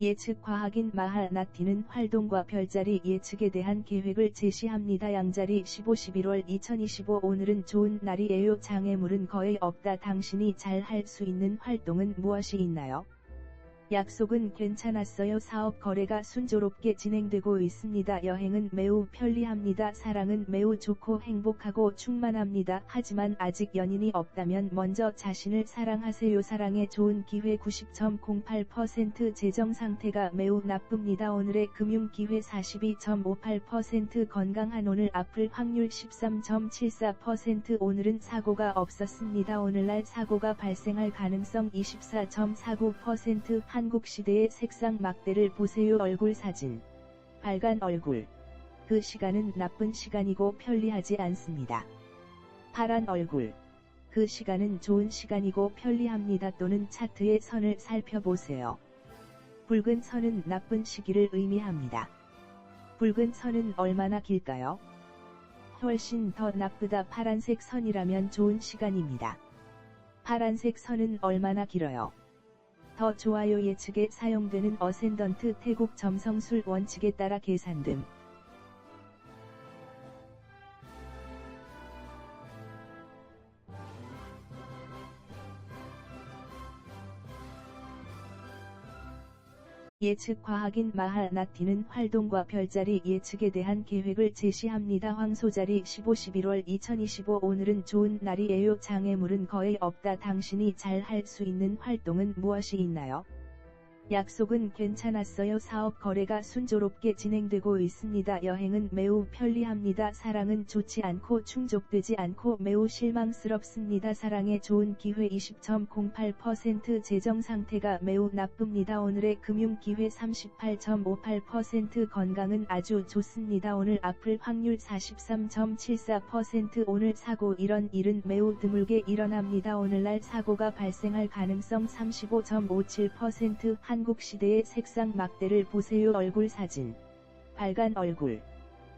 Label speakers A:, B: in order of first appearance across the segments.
A: 예측 과학인 마하나티는 활동과 별자리 예측에 대한 계획을 제시합니다. 양자리 15 11월 2025 오늘은 좋은 날이에요. 장애물은 거의 없다. 당신이 잘 할 수 있는 활동은 무엇이 있나요? 약속은 괜찮았어요. 사업 거래가 순조롭게 진행되고 있습니다. 여행은 매우 편리합니다. 사랑은 매우 좋고 행복하고 충만합니다. 하지만 아직 연인이 없다면 먼저 자신을 사랑하세요. 사랑에 좋은 기회 90.08% 재정 상태가 매우 나쁩니다. 오늘의 금융 기회 42.58% 건강한 오늘 앞을 확률 13.74% 오늘은 사고가 없었습니다. 오늘날 사고가 발생할 가능성 24.49% 한국 시대의 색상 막대를 보세요 얼굴 사진. 빨간 얼굴. 그 시간은 나쁜 시간이고 편리하지 않습니다. 파란 얼굴. 그 시간은 좋은 시간이고 편리합니다. 또는 차트의 선을 살펴보세요. 붉은 선은 나쁜 시기를 의미합니다. 붉은 선은 얼마나 길까요? 훨씬 더 나쁘다 파란색 선이라면 좋은 시간입니다. 파란색 선은 얼마나 길어요? 더 좋아요 예측에 사용되는 어센던트 태국 점성술 원칙에 따라 계산됨. 예측 과학인 마하나티는 활동과 별자리 예측에 대한 계획을 제시합니다. 황소자리 15 11월 2025 오늘은 좋은 날이에요. 장애물은 거의 없다. 당신이 잘 할 수 있는 활동은 무엇이 있나요? 약속은 괜찮았어요. 사업 거래가 순조롭게 진행되고 있습니다. 여행은 매우 편리합니다. 사랑은 좋지 않고 충족되지 않고 매우 실망스럽습니다. 사랑에 좋은 기회 20.08% 재정 상태가 매우 나쁩니다. 오늘의 금융 기회 38.58% 건강은 아주 좋습니다. 오늘 앞을 확률 43.74% 오늘 사고 이런 일은 매우 드물게 일어납니다. 오늘날 사고가 발생할 가능성 35.57%한 한국 시대의 색상 막대를 보세요 얼굴 사진. 빨간 얼굴.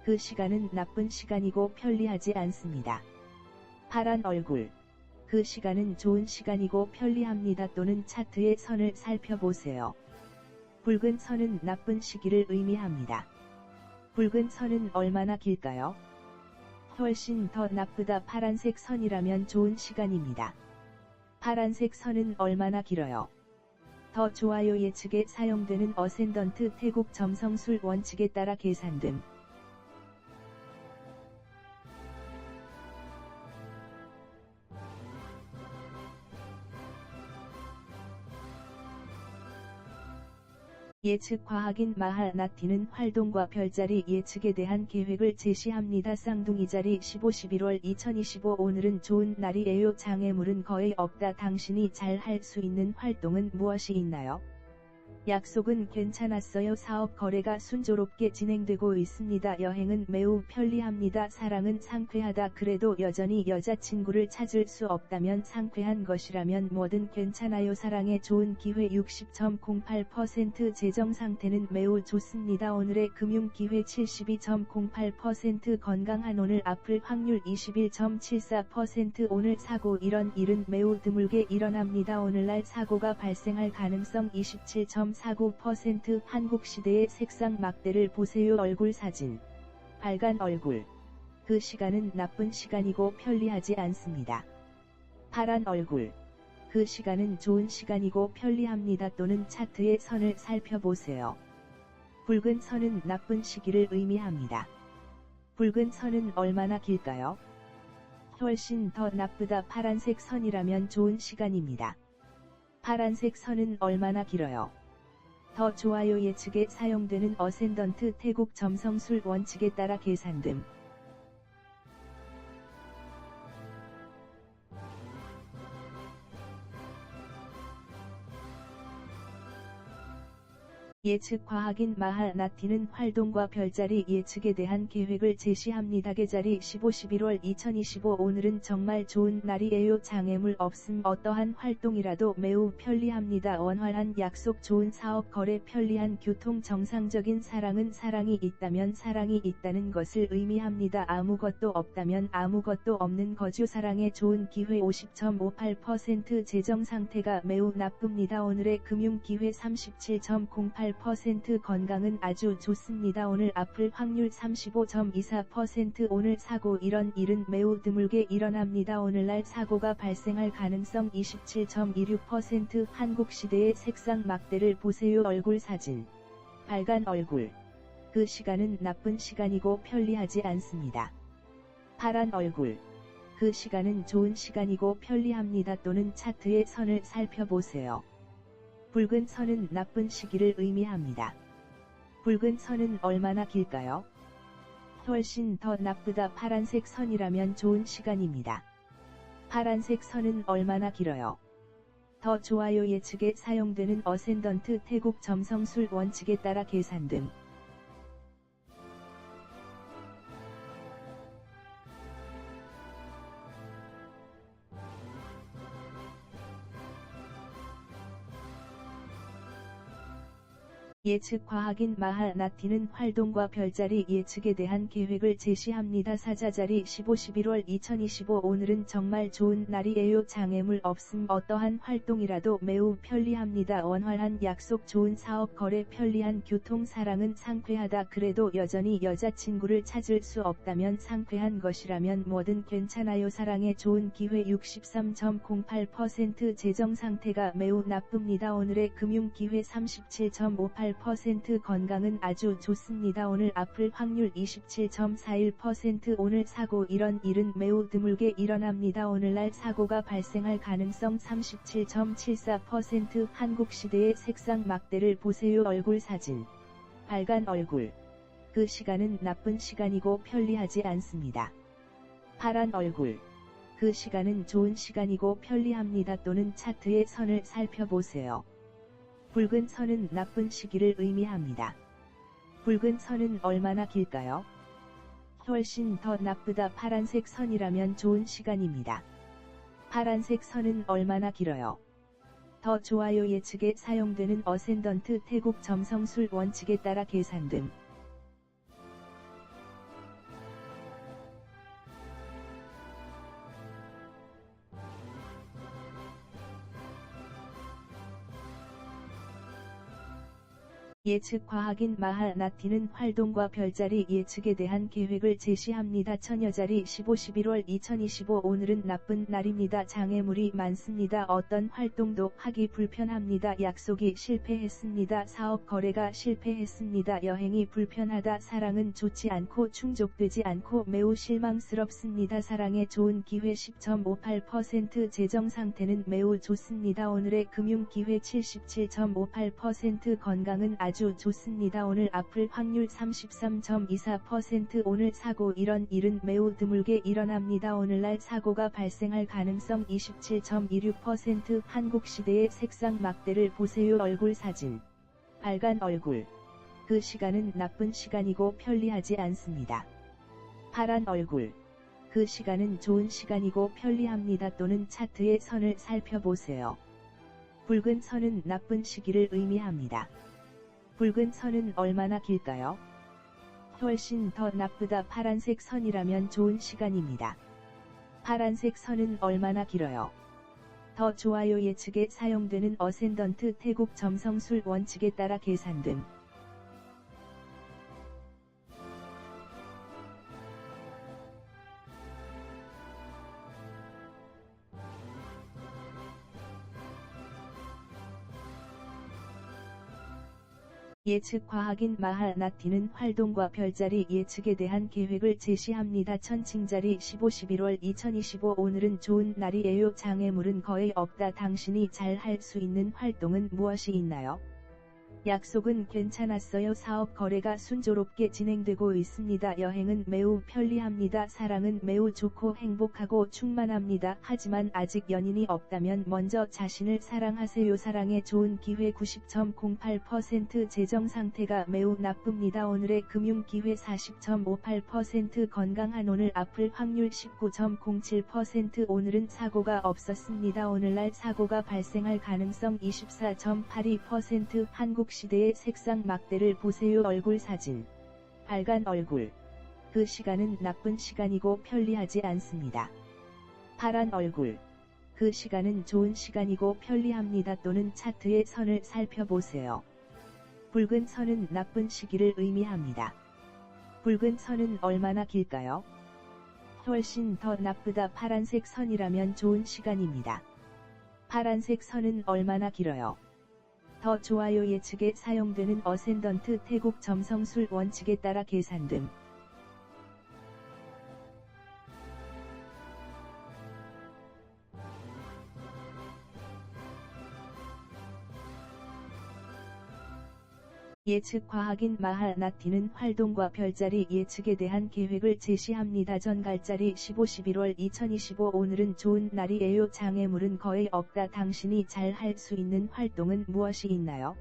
A: 그 시간은 나쁜 시간이고 편리하지 않습니다. 파란 얼굴. 그 시간은 좋은 시간이고 편리합니다. 또는 차트의 선을 살펴보세요. 붉은 선은 나쁜 시기를 의미합니다. 붉은 선은 얼마나 길까요? 훨씬 더 나쁘다 파란색 선이라면 좋은 시간입니다. 파란색 선은 얼마나 길어요? 더 좋아요 예측에 사용되는 어센던트 태국 점성술 원칙에 따라 계산됨. 예측 과학인 마하나티는 활동과 별자리 예측에 대한 계획을 제시합니다. 쌍둥이 자리 15 11월 2025 오늘은 좋은 날이에요. 장애물은 거의 없다. 당신이 잘 할 수 있는 활동은 무엇이 있나요? 약속은 괜찮았어요. 사업 거래가 순조롭게 진행되고 있습니다. 여행은 매우 편리합니다. 사랑은 상쾌하다. 그래도 여전히 여자친구를 찾을 수 없다면 상쾌한 것이라면 뭐든 괜찮아요. 사랑에 좋은 기회 60.08% 재정 상태는 매우 좋습니다. 오늘의 금융 기회 72.08% 건강한 오늘 앞을 확률 21.74% 오늘 사고 이런 일은 매우 드물게 일어납니다. 오늘날 사고가 발생할 가능성 27. 3.49% 한국 시대의 색상 막대를 보세요 얼굴 사진. 빨간 얼굴. 그 시간은 나쁜 시간이고 편리하지 않습니다. 파란 얼굴. 그 시간은 좋은 시간이고 편리합니다. 또는 차트의 선을 살펴보세요. 붉은 선은 나쁜 시기를 의미합니다. 붉은 선은 얼마나 길까요? 훨씬 더 나쁘다 파란색 선이라면 좋은 시간입니다. 파란색 선은 얼마나 길어요? 더 좋아요 예측에 사용되는 어센던트 태국 점성술 원칙에 따라 계산됨. 예측 과학인 마하나티는 활동과 별자리 예측에 대한 계획을 제시합니다. 계자리 15 11월 2025 오늘은 정말 좋은 날이에요. 장애물 없음 어떠한 활동이라도 매우 편리합니다. 원활한 약속 좋은 사업 거래 편리한 교통 정상적인 사랑은 사랑이 있다면 사랑이 있다는 것을 의미합니다. 아무것도 없다면 아무것도 없는 거주 사랑에 좋은 기회 50.58% 재정 상태가 매우 나쁩니다. 오늘의 금융 기회 37.08 30.08% 건강은 아주 좋습니다. 오늘 앞을 확률 35.24% 오늘 사고 이런 일은 매우 드물게 일어납니다. 오늘날 사고가 발생할 가능성 27.26% 한국 시대의 색상 막대를 보세요. 얼굴 사진. 빨간 얼굴. 그 시간은 나쁜 시간이고 편리하지 않습니다. 파란 얼굴. 그 시간은 좋은 시간이고 편리합니다. 또는 차트의 선을 살펴보세요. 붉은 선은 나쁜 시기를 의미합니다. 붉은 선은 얼마나 길까요? 훨씬 더 나쁘다 파란색 선이라면 좋은 시간입니다. 파란색 선은 얼마나 길어요? 더 좋아요 예측에 사용되는 어센던트 태국 점성술 원칙에 따라 계산 등 예측 과학인 마하나티는 활동과 별자리 예측에 대한 계획을 제시합니다. 사자자리 15 11월 2025 오늘은 정말 좋은 날이에요. 장애물 없음 어떠한 활동이라도 매우 편리합니다. 원활한 약속 좋은 사업 거래 편리한 교통 사랑은 상쾌하다. 그래도 여전히 여자친구를 찾을 수 없다면 상쾌한 것이라면 뭐든 괜찮아요. 사랑에 좋은 기회 63.08% 재정 상태가 매우 나쁩니다. 오늘의 금융 기회 37.58 8% 건강은 아주 좋습니다. 오늘 아플 확률 27.41% 오늘 사고 이런 일은 매우 드물게 일어납니다. 오늘날 사고가 발생할 가능성 37.74% 한국 시대의 색상 막대를 보세요. 얼굴 사진. 빨간 얼굴. 그 시간은 나쁜 시간이고 편리하지 않습니다. 파란 얼굴. 그 시간은 좋은 시간이고 편리합니다. 또는 차트의 선을 살펴보세요. 붉은 선은 나쁜 시기를 의미합니다. 붉은 선은 얼마나 길까요? 훨씬 더 나쁘다 파란색 선이라면 좋은 시간입니다. 파란색 선은 얼마나 길어요? 더 좋아요 예측에 사용되는 어센던트 태국 점성술 원칙에 따라 계산 등 예측 과학인 마하나티는 활동과 별자리 예측에 대한 계획을 제시합니다. 처녀자리 15 11월 2025 오늘은 나쁜 날입니다. 장애물이 많습니다. 어떤 활동도 하기 불편합니다. 약속이 실패했습니다. 사업 거래가 실패했습니다. 여행이 불편하다. 사랑은 좋지 않고 충족되지 않고 매우 실망스럽습니다. 사랑에 좋은 기회 10.58% 재정 상태는 매우 좋습니다. 오늘의 금융 기회 77.58% 건강은 아주 아주 좋습니다. 오늘 아플 확률 33.24% 오늘 사고 이런 일은 매우 드물게 일어납니다. 오늘날 사고가 발생할 가능성 27.26% 한국 시대의 색상 막대를 보세요. 얼굴 사진. 빨간 얼굴. 그 시간은 나쁜 시간이고 편리하지 않습니다. 파란 얼굴. 그 시간은 좋은 시간이고 편리합니다. 또는 차트의 선을 살펴보세요. 붉은 선은 나쁜 시기를 의미합니다. 붉은 선은 얼마나 길까요? 훨씬 더 나쁘다 파란색 선이라면 좋은 시간입니다. 파란색 선은 얼마나 길어요? 더 좋아요 예측에 사용되는 어센던트 태국 점성술 원칙에 따라 계산 등 예측 과학인 마하나티는 활동과 별자리 예측에 대한 계획을 제시합니다. 천칭자리 15 11월 2025 오늘은 좋은 날이에요. 장애물은 거의 없다. 당신이 잘 할 수 있는 활동은 무엇이 있나요? 약속은 괜찮았어요. 사업 거래가 순조롭게 진행되고 있습니다. 여행은 매우 편리합니다. 사랑은 매우 좋고 행복하고 충만합니다. 하지만 아직 연인이 없다면 먼저 자신을 사랑하세요. 사랑에 좋은 기회 90.08% 재정 상태가 매우 나쁩니다. 오늘의 금융 기회 40.58% 건강한 오늘 아플 확률 19.07% 오늘은 사고가 없었습니다. 오늘날 사고가 발생할 가능성 24.82% 한국 시대의 색상 막대를 보세요 얼굴 사진. 빨간 얼굴. 그 시간은 나쁜 시간이고 편리하지 않습니다. 파란 얼굴. 그 시간은 좋은 시간이고 편리합니다 또는 차트의 선을 살펴보세요. 붉은 선은 나쁜 시기를 의미합니다. 붉은 선은 얼마나 길까요? 훨씬 더 나쁘다 파란색 선이라면 좋은 시간입니다. 파란색 선은 얼마나 길어요? 더 좋아요 예측에 사용되는 어센던트 태국 점성술 원칙에 따라 계산 등 예측 과학인 마하나티는 활동과 별자리 예측에 대한 계획을 제시합니다. 전갈자리 15 11월 2025 오늘은 좋은 날이에요. 장애물은 거의 없다. 당신이 잘 할 수 있는 활동은 무엇이 있나요?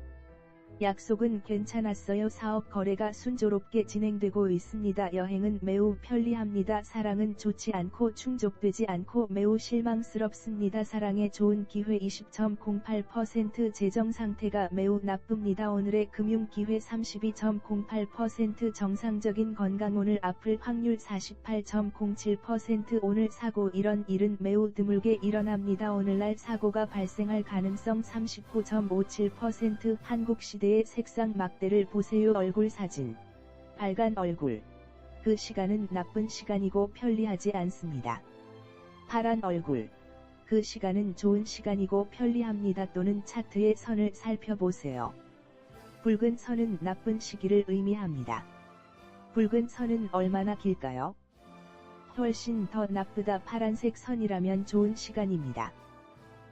A: 약속은 괜찮았어요. 사업 거래가 순조롭게 진행되고 있습니다. 여행은 매우 편리합니다. 사랑은 좋지 않고 충족되지 않고 매우 실망스럽습니다. 사랑에 좋은 기회 20.08% 재정 상태가 매우 나쁩니다. 오늘의 금융 기회 32.08% 정상적인 건강 오늘 아플 확률 48.07% 오늘 사고 이런 일은 매우 드물게 일어납니다. 오늘날 사고가 발생할 가능성 39.57% 한국 시대 그의 색상 막대를 보세요 얼굴 사진. 빨간 얼굴. 그 시간은 나쁜 시간이고 편리하지 않습니다. 파란 얼굴. 그 시간은 좋은 시간이고 편리합니다 또는 차트의 선을 살펴보세요. 붉은 선은 나쁜 시기를 의미합니다. 붉은 선은 얼마나 길까요? 훨씬 더 나쁘다 파란색 선이라면 좋은 시간입니다.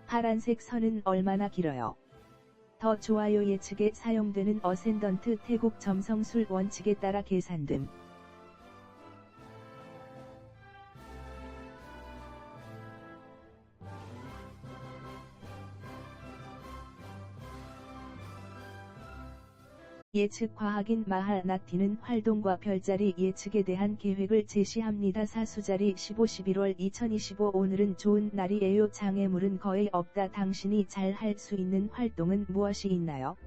A: 파란색 선은 얼마나 길어요? 더 좋아요 예측에 사용되는 어센던트 태국 점성술 원칙에 따라 계산 등 예측 과학인 마하나티는 활동과 별자리 예측에 대한 계획을 제시합니다. 사수자리 15 11월 2025 오늘은 좋은 날이에요. 장애물은 거의 없다. 당신이 잘 할 수 있는 활동은 무엇이 있나요?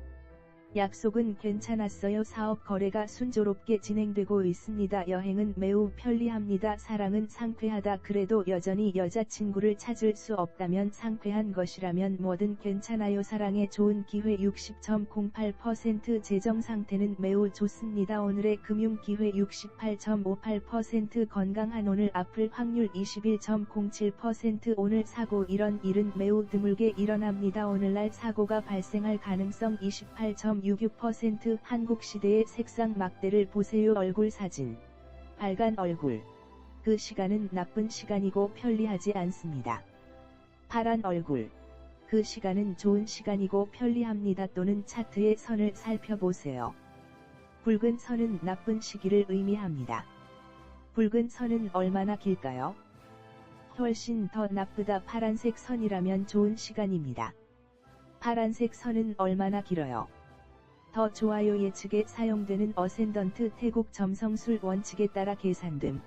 A: 약속은 괜찮았어요. 사업 거래가 순조롭게 진행되고 있습니다. 여행은 매우 편리합니다. 사랑은 상쾌하다. 그래도 여전히 여자친구를 찾을 수 없다면 상쾌한 것이라면 뭐든 괜찮아요. 사랑에 좋은 기회 60.08% 재정 상태는 매우 좋습니다. 오늘의 금융 기회 68.58% 건강한 오늘 아플 확률 21.07% 오늘 사고 이런 일은 매우 드물게 일어납니다. 오늘날 사고가 발생할 가능성 28. 66% 한국 시대의 색상 막대를 보세요 얼굴 사진. 빨간 얼굴. 그 시간은 나쁜 시간이고 편리하지 않습니다. 파란 얼굴. 그 시간은 좋은 시간이고 편리합니다 또는 차트의 선을 살펴보세요. 붉은 선은 나쁜 시기를 의미합니다. 붉은 선은 얼마나 길까요? 훨씬 더 나쁘다 파란색 선이라면 좋은 시간입니다. 파란색 선은 얼마나 길어요? 더 좋아요 예측에 사용되는 어센던트 태국 점성술 원칙에 따라 계산 등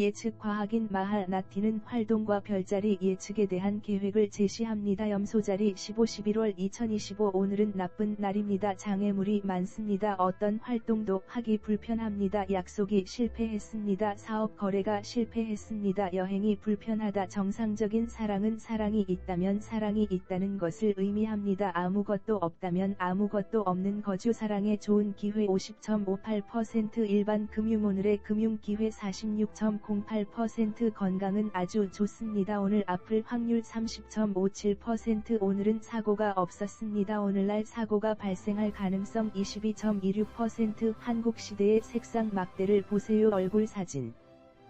A: 예측 과학인 마하나티는 활동과 별자리 예측에 대한 계획을 제시합니다. 염소자리 15 11월 2025 오늘은 나쁜 날입니다. 장애물이 많습니다. 어떤 활동도 하기 불편합니다. 약속이 실패했습니다. 사업 거래가 실패했습니다. 여행이 불편하다. 정상적인 사랑은 사랑이 있다면 사랑이 있다는 것을 의미합니다. 아무것도 없다면 아무것도 없는 거주 사랑에 좋은 기회 50.58% 일반 금융 오늘의 금융 기회 46.0 0.08% 건강은 아주 좋습니다. 오늘 아플 확률 30.57% 오늘은 사고가 없었습니다. 오늘날 사고가 발생할 가능성 22.26% 한국 시대의 색상 막대를 보세요. 얼굴 사진.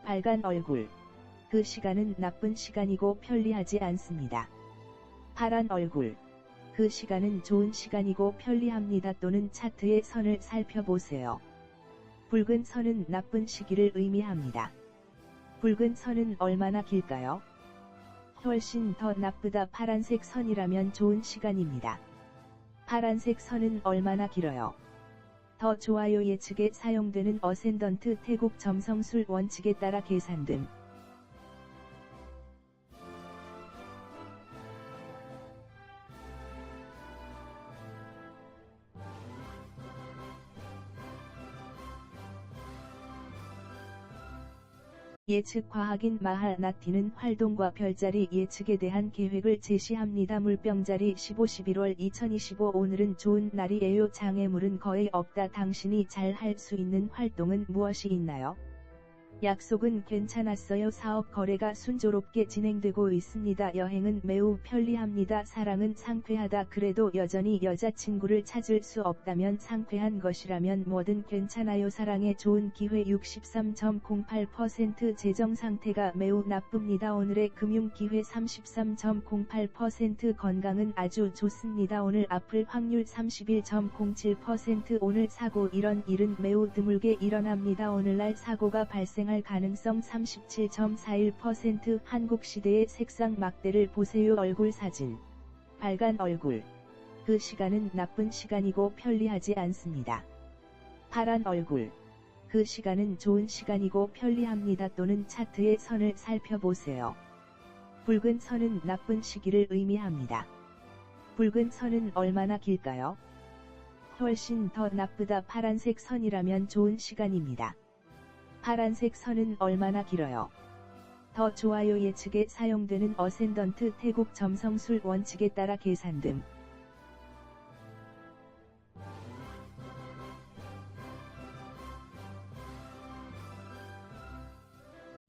A: 빨간 얼굴. 그 시간은 나쁜 시간이고 편리하지 않습니다. 파란 얼굴. 그 시간은 좋은 시간이고 편리합니다. 또는 차트의 선을 살펴보세요. 붉은 선은 나쁜 시기를 의미합니다. 붉은 선은 얼마나 길까요? 훨씬 더 나쁘다 파란색 선이라면 좋은 시간입니다. 파란색 선은 얼마나 길어요? 더 좋아요 예측에 사용되는 어센던트 태국 점성술 원칙에 따라 계산 등 예측 과학인 마하나티는 활동과 별자리 예측에 대한 계획을 제시합니다. 물병자리 15 11월 2025 오늘은 좋은 날이에요. 장애물은 거의 없다. 당신이 잘 할 수 있는 활동은 무엇이 있나요? 약속은 괜찮았어요. 사업 거래가 순조롭게 진행되고 있습니다. 여행은 매우 편리합니다. 사랑은 상쾌하다. 그래도 여전히 여자친구를 찾을 수 없다면 상쾌한 것이라면 뭐든 괜찮아요. 사랑에 좋은 기회 63.08% 재정 상태가 매우 나쁩니다. 오늘의 금융 기회 33.08% 건강은 아주 좋습니다. 오늘 아플 확률 31.07% 오늘 사고 이런 일은 매우 드물게 일어납니다. 오늘날 사고가 발생 발생할 가능성 37.41% 한국 시대의 색상 막대를 보세요 얼굴 사진. 빨간 얼굴. 그 시간은 나쁜 시간이고 편리하지 않습니다. 파란 얼굴. 그 시간은 좋은 시간이고 편리합니다. 또는 차트의 선을 살펴보세요. 붉은 선은 나쁜 시기를 의미합니다. 붉은 선은 얼마나 길까요? 훨씬 더 나쁘다 파란색 선이라면 좋은 시간입니다. 파란색 선은 얼마나 길어요? 더 좋아요 예측에 사용되는 어센던트 태국 점성술 원칙에 따라 계산 등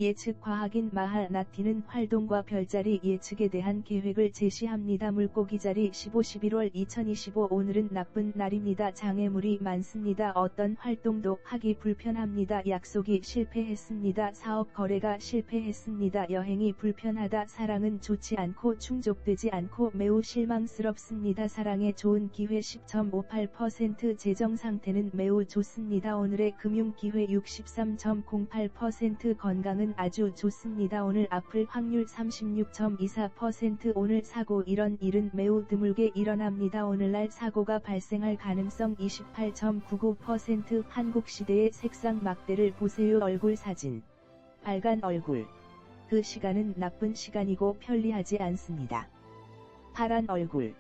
A: 예측 과학인 마하나티는 활동과 별자리 예측에 대한 계획을 제시합니다. 물고기 자리 15 11월 2025 오늘은 나쁜 날입니다. 장애물이 많습니다. 어떤 활동도 하기 불편합니다. 약속이 실패했습니다. 사업 거래가 실패했습니다. 여행이 불편하다. 사랑은 좋지 않고 충족되지 않고 매우 실망스럽습니다. 사랑에 좋은 기회 10.58% 재정 상태는 매우 좋습니다. 오늘의 금융 기회 63.08% 건강은 아주 좋습니다. 오늘 아플 확률 36.24% 오늘 사고 이런 일은 매우 드물게 일어납니다. 오늘날 사고가 발생할 가능성 28.99% 한국 시대의 색상 막대를 보세요. 얼굴 사진. 빨간 얼굴. 그 시간은 나쁜 시간이고 편리하지 않습니다. 파란 얼굴.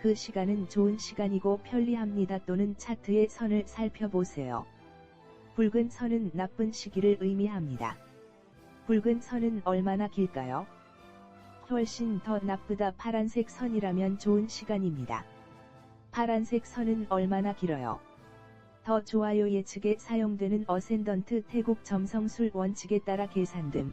A: 그 시간은 좋은 시간이고 편리합니다. 또는 차트의 선을 살펴보세요. 붉은 선은 나쁜 시기를 의미합니다. 붉은 선은 얼마나 길까요? 훨씬 더 나쁘다 파란색 선이라면 좋은 시간입니다. 파란색 선은 얼마나 길어요? 더 좋아요 예측에 사용되는 어센던트 태국 점성술 원칙에 따라 계산 등